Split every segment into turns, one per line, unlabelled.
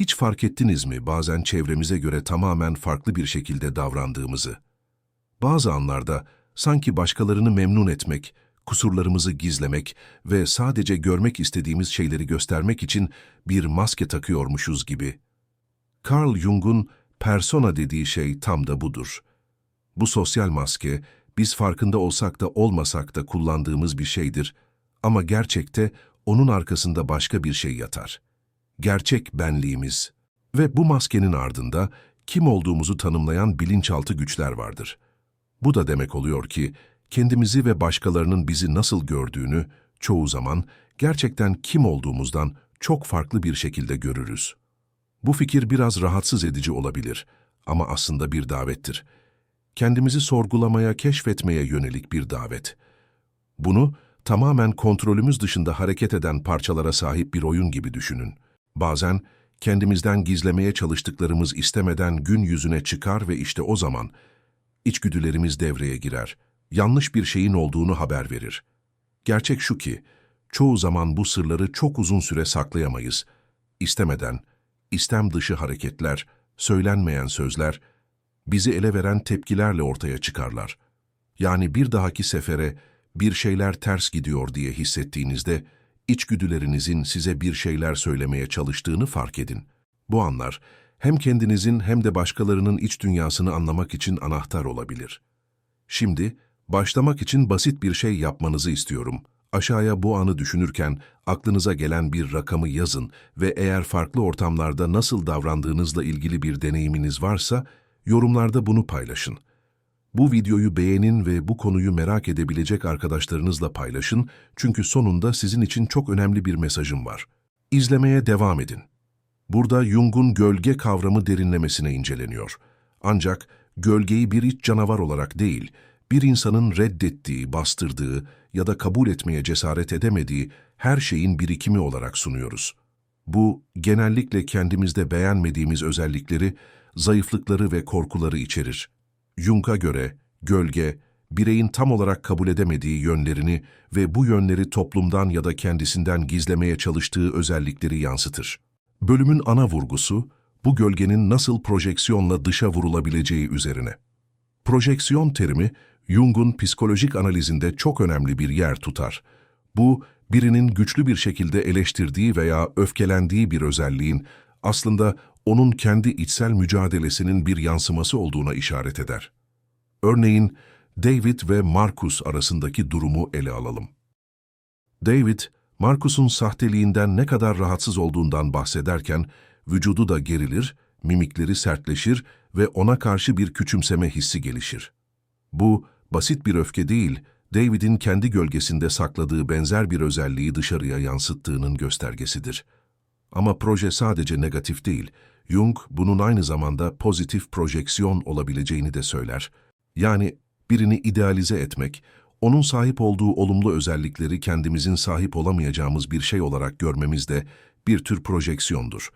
Hiç fark ettiniz mi bazen çevremize göre tamamen farklı bir şekilde davrandığımızı? Bazı anlarda sanki başkalarını memnun etmek, kusurlarımızı gizlemek ve sadece görmek istediğimiz şeyleri göstermek için bir maske takıyormuşuz gibi. Carl Jung'un persona dediği şey tam da budur. Bu sosyal maske, biz farkında olsak da olmasak da kullandığımız bir şeydir ama gerçekte onun arkasında başka bir şey yatar. Gerçek benliğimiz. Ve bu maskenin ardında kim olduğumuzu tanımlayan bilinçaltı güçler vardır. Bu da demek oluyor ki, kendimizi ve başkalarının bizi nasıl gördüğünü çoğu zaman gerçekten kim olduğumuzdan çok farklı bir şekilde görürüz. Bu fikir biraz rahatsız edici olabilir ama aslında bir davettir. Kendimizi sorgulamaya, keşfetmeye yönelik bir davet. Bunu tamamen kontrolümüz dışında hareket eden parçalara sahip bir oyun gibi düşünün. Bazen kendimizden gizlemeye çalıştıklarımız istemeden gün yüzüne çıkar ve işte o zaman içgüdülerimiz devreye girer. Yanlış bir şeyin olduğunu haber verir. Gerçek şu ki, çoğu zaman bu sırları çok uzun süre saklayamayız. İstemeden, istem dışı hareketler, söylenmeyen sözler, bizi ele veren tepkilerle ortaya çıkarlar. Yani bir dahaki sefere bir şeyler ters gidiyor diye hissettiğinizde, içgüdülerinizin size bir şeyler söylemeye çalıştığını fark edin. Bu anlar, hem kendinizin hem de başkalarının iç dünyasını anlamak için anahtar olabilir. Şimdi, başlamak için basit bir şey yapmanızı istiyorum. Aşağıya bu anı düşünürken aklınıza gelen bir rakamı yazın ve eğer farklı ortamlarda nasıl davrandığınızla ilgili bir deneyiminiz varsa, yorumlarda bunu paylaşın. Bu videoyu beğenin ve bu konuyu merak edebilecek arkadaşlarınızla paylaşın çünkü sonunda sizin için çok önemli bir mesajım var. İzlemeye devam edin. Burada Jung'un gölge kavramı derinlemesine inceleniyor. Ancak gölgeyi bir iç canavar olarak değil, bir insanın reddettiği, bastırdığı ya da kabul etmeye cesaret edemediği her şeyin birikimi olarak sunuyoruz. Bu, genellikle kendimizde beğenmediğimiz özellikleri, zayıflıkları ve korkuları içerir. Jung'a göre gölge, bireyin tam olarak kabul edemediği yönlerini ve bu yönleri toplumdan ya da kendisinden gizlemeye çalıştığı özellikleri yansıtır. Bölümün ana vurgusu, bu gölgenin nasıl projeksiyonla dışa vurulabileceği üzerine. Projeksiyon terimi, Jung'un psikolojik analizinde çok önemli bir yer tutar. Bu, birinin güçlü bir şekilde eleştirdiği veya öfkelendiği bir özelliğin aslında onun kendi içsel mücadelesinin bir yansıması olduğuna işaret eder. Örneğin, David ve Marcus arasındaki durumu ele alalım. David, Marcus'un sahteliğinden ne kadar rahatsız olduğundan bahsederken, vücudu da gerilir, mimikleri sertleşir ve ona karşı bir küçümseme hissi gelişir. Bu, basit bir öfke değil, David'in kendi gölgesinde sakladığı benzer bir özelliği dışarıya yansıttığının göstergesidir. Ama proje sadece negatif değil, Jung bunun aynı zamanda pozitif projeksiyon olabileceğini de söyler. Yani birini idealize etmek, onun sahip olduğu olumlu özellikleri kendimizin sahip olamayacağımız bir şey olarak görmemiz de bir tür projeksiyondur.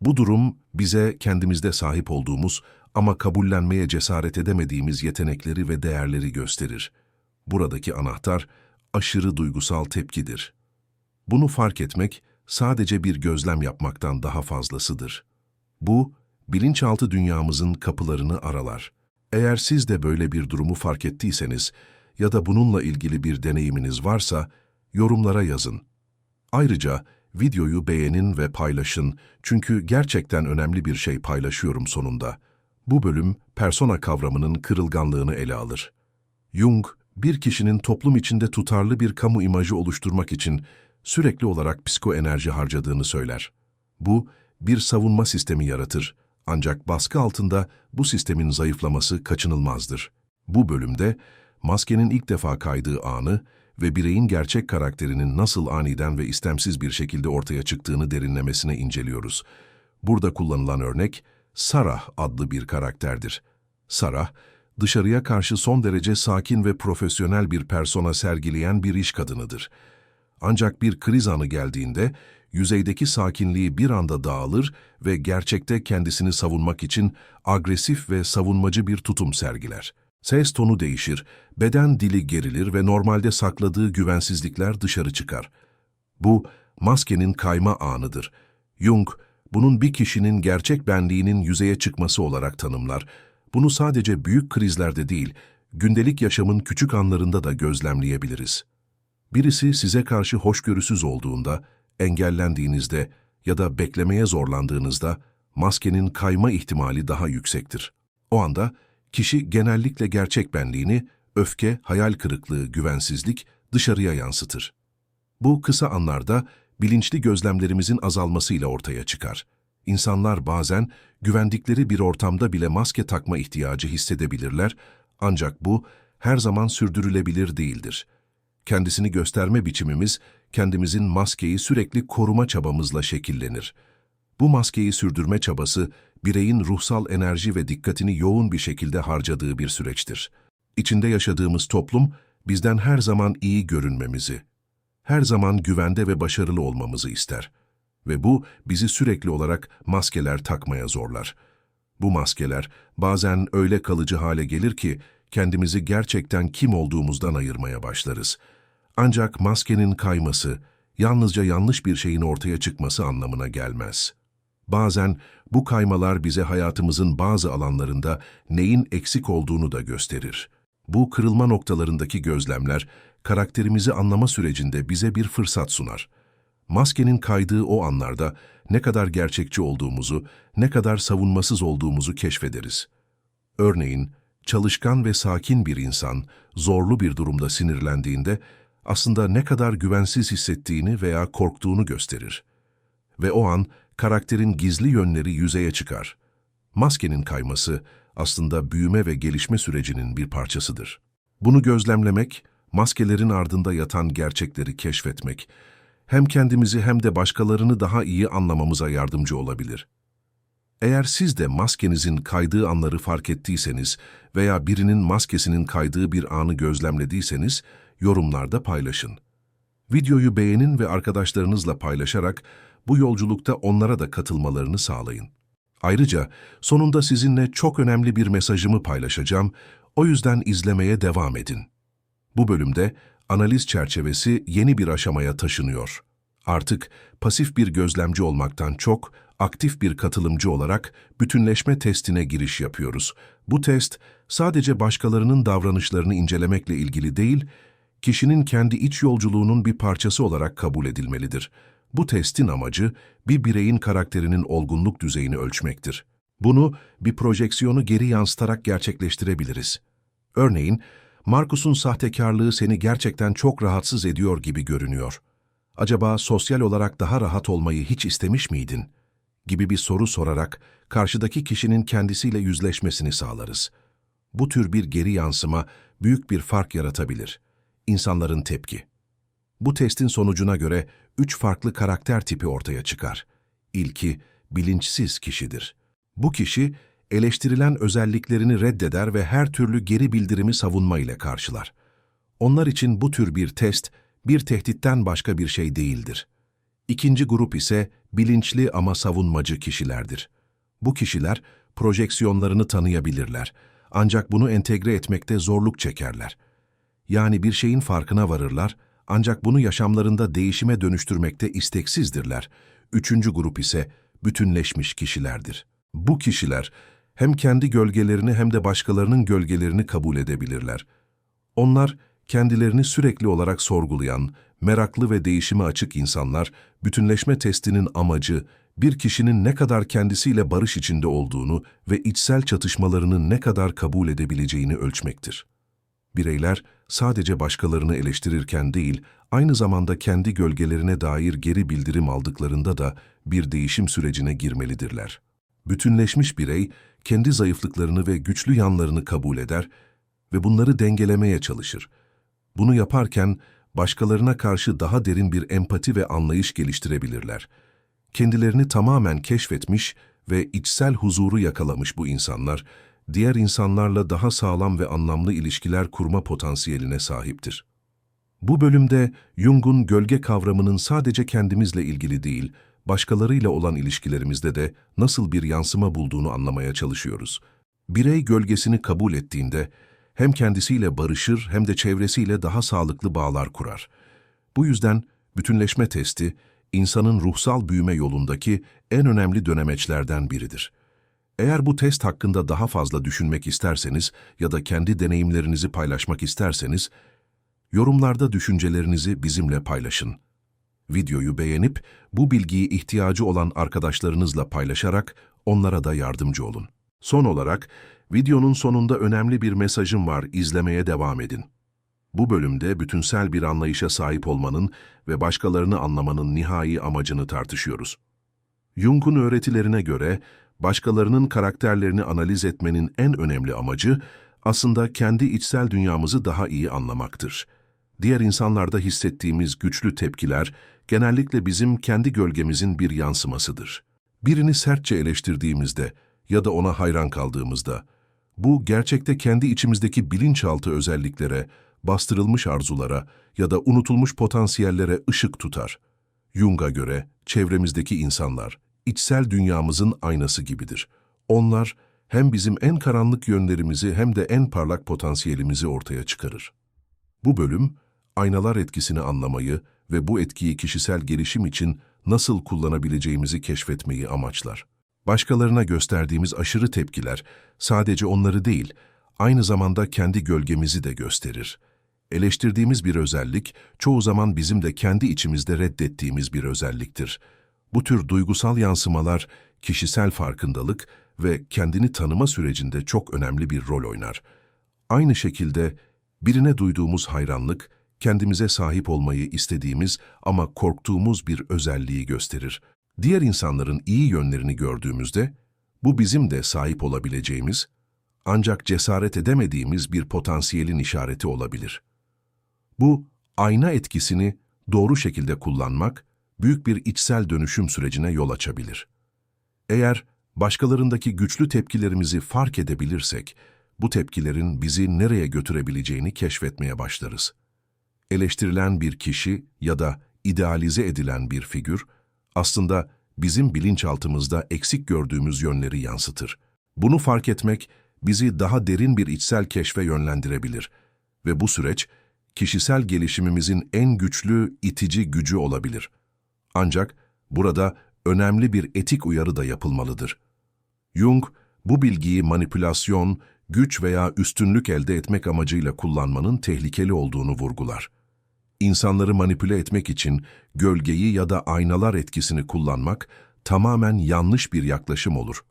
Bu durum bize kendimizde sahip olduğumuz ama kabullenmeye cesaret edemediğimiz yetenekleri ve değerleri gösterir. Buradaki anahtar aşırı duygusal tepkidir. Bunu fark etmek sadece bir gözlem yapmaktan daha fazlasıdır. Bu, bilinçaltı dünyamızın kapılarını aralar. Eğer siz de böyle bir durumu fark ettiyseniz ya da bununla ilgili bir deneyiminiz varsa, yorumlara yazın. Ayrıca videoyu beğenin ve paylaşın çünkü gerçekten önemli bir şey paylaşıyorum sonunda. Bu bölüm persona kavramının kırılganlığını ele alır. Jung, bir kişinin toplum içinde tutarlı bir kamu imajı oluşturmak için sürekli olarak psikoenerji harcadığını söyler. Bu, bir savunma sistemi yaratır. Ancak baskı altında bu sistemin zayıflaması kaçınılmazdır. Bu bölümde maskenin ilk defa kaydığı anı ve bireyin gerçek karakterinin nasıl aniden ve istemsiz bir şekilde ortaya çıktığını derinlemesine inceliyoruz. Burada kullanılan örnek, Sarah adlı bir karakterdir. Sarah, dışarıya karşı son derece sakin ve profesyonel bir persona sergileyen bir iş kadınıdır. Ancak bir kriz anı geldiğinde, yüzeydeki sakinliği bir anda dağılır ve gerçekte kendisini savunmak için agresif ve savunmacı bir tutum sergiler. Ses tonu değişir, beden dili gerilir ve normalde sakladığı güvensizlikler dışarı çıkar. Bu, maskenin kayma anıdır. Jung, bunun bir kişinin gerçek benliğinin yüzeye çıkması olarak tanımlar. Bunu sadece büyük krizlerde değil, gündelik yaşamın küçük anlarında da gözlemleyebiliriz. Birisi size karşı hoşgörüsüz olduğunda, engellendiğinizde ya da beklemeye zorlandığınızda maskenin kayma ihtimali daha yüksektir. O anda kişi genellikle gerçek benliğini öfke, hayal kırıklığı, güvensizlik dışarıya yansıtır. Bu kısa anlarda bilinçli gözlemlerimizin azalmasıyla ortaya çıkar. İnsanlar bazen güvendikleri bir ortamda bile maske takma ihtiyacı hissedebilirler ancak bu her zaman sürdürülebilir değildir. Kendisini gösterme biçimimiz kendimizin maskeyi sürekli koruma çabamızla şekillenir. Bu maskeyi sürdürme çabası bireyin ruhsal enerji ve dikkatini yoğun bir şekilde harcadığı bir süreçtir. İçinde yaşadığımız toplum bizden her zaman iyi görünmemizi, her zaman güvende ve başarılı olmamızı ister. Ve bu bizi sürekli olarak maskeler takmaya zorlar. Bu maskeler bazen öyle kalıcı hale gelir ki kendimizi gerçekten kim olduğumuzdan ayırmaya başlarız. Ancak maskenin kayması yalnızca yanlış bir şeyin ortaya çıkması anlamına gelmez. Bazen bu kaymalar bize hayatımızın bazı alanlarında neyin eksik olduğunu da gösterir. Bu kırılma noktalarındaki gözlemler, karakterimizi anlama sürecinde bize bir fırsat sunar. Maskenin kaydığı o anlarda ne kadar gerçekçi olduğumuzu, ne kadar savunmasız olduğumuzu keşfederiz. Örneğin, çalışkan ve sakin bir insan zorlu bir durumda sinirlendiğinde aslında ne kadar güvensiz hissettiğini veya korktuğunu gösterir. Ve o an karakterin gizli yönleri yüzeye çıkar. Maskenin kayması aslında büyüme ve gelişme sürecinin bir parçasıdır. Bunu gözlemlemek, maskelerin ardında yatan gerçekleri keşfetmek, hem kendimizi hem de başkalarını daha iyi anlamamıza yardımcı olabilir. Eğer siz de maskenizin kaydığı anları fark ettiyseniz veya birinin maskesinin kaydığı bir anı gözlemlediyseniz, yorumlarda paylaşın. Videoyu beğenin ve arkadaşlarınızla paylaşarak bu yolculukta onlara da katılmalarını sağlayın. Ayrıca sonunda sizinle çok önemli bir mesajımı paylaşacağım, o yüzden izlemeye devam edin. Bu bölümde analiz çerçevesi yeni bir aşamaya taşınıyor. Artık pasif bir gözlemci olmaktan çok aktif bir katılımcı olarak bütünleşme testine giriş yapıyoruz. Bu test sadece başkalarının davranışlarını incelemekle ilgili değil, kişinin kendi iç yolculuğunun bir parçası olarak kabul edilmelidir. Bu testin amacı bir bireyin karakterinin olgunluk düzeyini ölçmektir. Bunu bir projeksiyonu geri yansıtarak gerçekleştirebiliriz. Örneğin, Markus'un sahtekarlığı seni gerçekten çok rahatsız ediyor gibi görünüyor. Acaba sosyal olarak daha rahat olmayı hiç istemiş miydin? gibi bir soru sorarak karşıdaki kişinin kendisiyle yüzleşmesini sağlarız. Bu tür bir geri yansıma büyük bir fark yaratabilir. İnsanların tepki. Bu testin sonucuna göre üç farklı karakter tipi ortaya çıkar. İlki, bilinçsiz kişidir. Bu kişi, eleştirilen özelliklerini reddeder ve her türlü geri bildirimi savunma ile karşılar. Onlar için bu tür bir test, bir tehditten başka bir şey değildir. İkinci grup ise bilinçli ama savunmacı kişilerdir. Bu kişiler projeksiyonlarını tanıyabilirler ancak bunu entegre etmekte zorluk çekerler. Yani bir şeyin farkına varırlar ancak bunu yaşamlarında değişime dönüştürmekte isteksizdirler. Üçüncü grup ise bütünleşmiş kişilerdir. Bu kişiler hem kendi gölgelerini hem de başkalarının gölgelerini kabul edebilirler. Onlar kendilerini sürekli olarak sorgulayan, meraklı ve değişime açık insanlar, bütünleşme testinin amacı, bir kişinin ne kadar kendisiyle barış içinde olduğunu ve içsel çatışmalarını ne kadar kabul edebileceğini ölçmektir. Bireyler sadece başkalarını eleştirirken değil, aynı zamanda kendi gölgelerine dair geri bildirim aldıklarında da bir değişim sürecine girmelidirler. Bütünleşmiş birey, kendi zayıflıklarını ve güçlü yanlarını kabul eder ve bunları dengelemeye çalışır. Bunu yaparken başkalarına karşı daha derin bir empati ve anlayış geliştirebilirler. Kendilerini tamamen keşfetmiş ve içsel huzuru yakalamış bu insanlar, diğer insanlarla daha sağlam ve anlamlı ilişkiler kurma potansiyeline sahiptir. Bu bölümde Jung'un gölge kavramının sadece kendimizle ilgili değil, başkalarıyla olan ilişkilerimizde de nasıl bir yansıma bulduğunu anlamaya çalışıyoruz. Birey gölgesini kabul ettiğinde hem kendisiyle barışır hem de çevresiyle daha sağlıklı bağlar kurar. Bu yüzden bütünleşme testi, insanın ruhsal büyüme yolundaki en önemli dönemeçlerden biridir. Eğer bu test hakkında daha fazla düşünmek isterseniz ya da kendi deneyimlerinizi paylaşmak isterseniz, yorumlarda düşüncelerinizi bizimle paylaşın. Videoyu beğenip bu bilgiyi ihtiyacı olan arkadaşlarınızla paylaşarak onlara da yardımcı olun. Son olarak, videonun sonunda önemli bir mesajım var, izlemeye devam edin. Bu bölümde bütünsel bir anlayışa sahip olmanın ve başkalarını anlamanın nihai amacını tartışıyoruz. Jung'un öğretilerine göre, başkalarının karakterlerini analiz etmenin en önemli amacı, aslında kendi içsel dünyamızı daha iyi anlamaktır. Diğer insanlarda hissettiğimiz güçlü tepkiler, genellikle bizim kendi gölgemizin bir yansımasıdır. Birini sertçe eleştirdiğimizde ya da ona hayran kaldığımızda, bu gerçekte kendi içimizdeki bilinçaltı özelliklere, bastırılmış arzulara ya da unutulmuş potansiyellere ışık tutar. Jung'a göre çevremizdeki insanlar, içsel dünyamızın aynası gibidir. Onlar hem bizim en karanlık yönlerimizi hem de en parlak potansiyelimizi ortaya çıkarır. Bu bölüm, aynalar etkisini anlamayı ve bu etkiyi kişisel gelişim için nasıl kullanabileceğimizi keşfetmeyi amaçlar. Başkalarına gösterdiğimiz aşırı tepkiler sadece onları değil, aynı zamanda kendi gölgemizi de gösterir. Eleştirdiğimiz bir özellik, çoğu zaman bizim de kendi içimizde reddettiğimiz bir özelliktir. Bu tür duygusal yansımalar, kişisel farkındalık ve kendini tanıma sürecinde çok önemli bir rol oynar. Aynı şekilde birine duyduğumuz hayranlık, kendimize sahip olmayı istediğimiz ama korktuğumuz bir özelliği gösterir. Diğer insanların iyi yönlerini gördüğümüzde, bu bizim de sahip olabileceğimiz, ancak cesaret edemediğimiz bir potansiyelin işareti olabilir. Bu, ayna etkisini doğru şekilde kullanmak, büyük bir içsel dönüşüm sürecine yol açabilir. Eğer başkalarındaki güçlü tepkilerimizi fark edebilirsek, bu tepkilerin bizi nereye götürebileceğini keşfetmeye başlarız. Eleştirilen bir kişi ya da idealize edilen bir figür, aslında bizim bilinçaltımızda eksik gördüğümüz yönleri yansıtır. Bunu fark etmek, bizi daha derin bir içsel keşfe yönlendirebilir ve bu süreç, kişisel gelişimimizin en güçlü itici gücü olabilir. Ancak burada önemli bir etik uyarı da yapılmalıdır. Jung, bu bilgiyi manipülasyon, güç veya üstünlük elde etmek amacıyla kullanmanın tehlikeli olduğunu vurgular. İnsanları manipüle etmek için gölgeyi ya da aynalar etkisini kullanmak tamamen yanlış bir yaklaşım olur.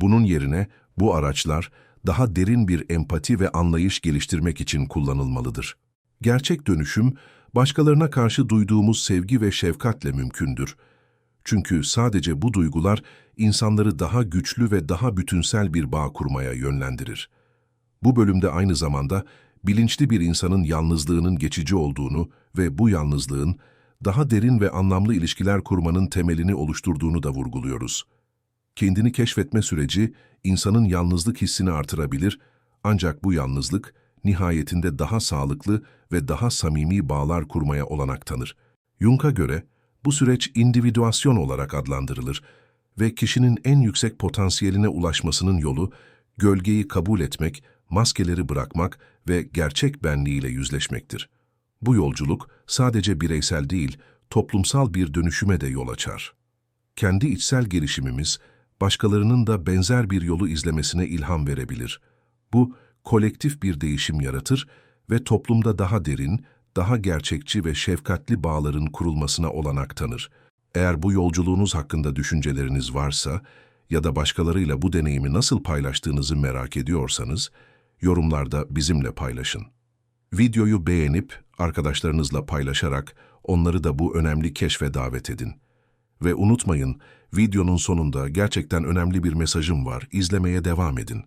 Bunun yerine bu araçlar daha derin bir empati ve anlayış geliştirmek için kullanılmalıdır. Gerçek dönüşüm, başkalarına karşı duyduğumuz sevgi ve şefkatle mümkündür. Çünkü sadece bu duygular insanları daha güçlü ve daha bütünsel bir bağ kurmaya yönlendirir. Bu bölümde aynı zamanda bilinçli bir insanın yalnızlığının geçici olduğunu ve bu yalnızlığın daha derin ve anlamlı ilişkiler kurmanın temelini oluşturduğunu da vurguluyoruz. Kendini keşfetme süreci insanın yalnızlık hissini artırabilir ancak bu yalnızlık nihayetinde daha sağlıklı ve daha samimi bağlar kurmaya olanak tanır. Jung'a göre bu süreç individüasyon olarak adlandırılır ve kişinin en yüksek potansiyeline ulaşmasının yolu gölgeyi kabul etmek, maskeleri bırakmak ve gerçek benliğiyle yüzleşmektir. Bu yolculuk sadece bireysel değil, toplumsal bir dönüşüme de yol açar. Kendi içsel gelişimimiz, başkalarının da benzer bir yolu izlemesine ilham verebilir. Bu, kolektif bir değişim yaratır ve toplumda daha derin, daha gerçekçi ve şefkatli bağların kurulmasına olanak tanır. Eğer bu yolculuğunuz hakkında düşünceleriniz varsa ya da başkalarıyla bu deneyimi nasıl paylaştığınızı merak ediyorsanız, yorumlarda bizimle paylaşın. Videoyu beğenip arkadaşlarınızla paylaşarak onları da bu önemli keşfe davet edin. Ve unutmayın, videonun sonunda gerçekten önemli bir mesajım var, izlemeye devam edin.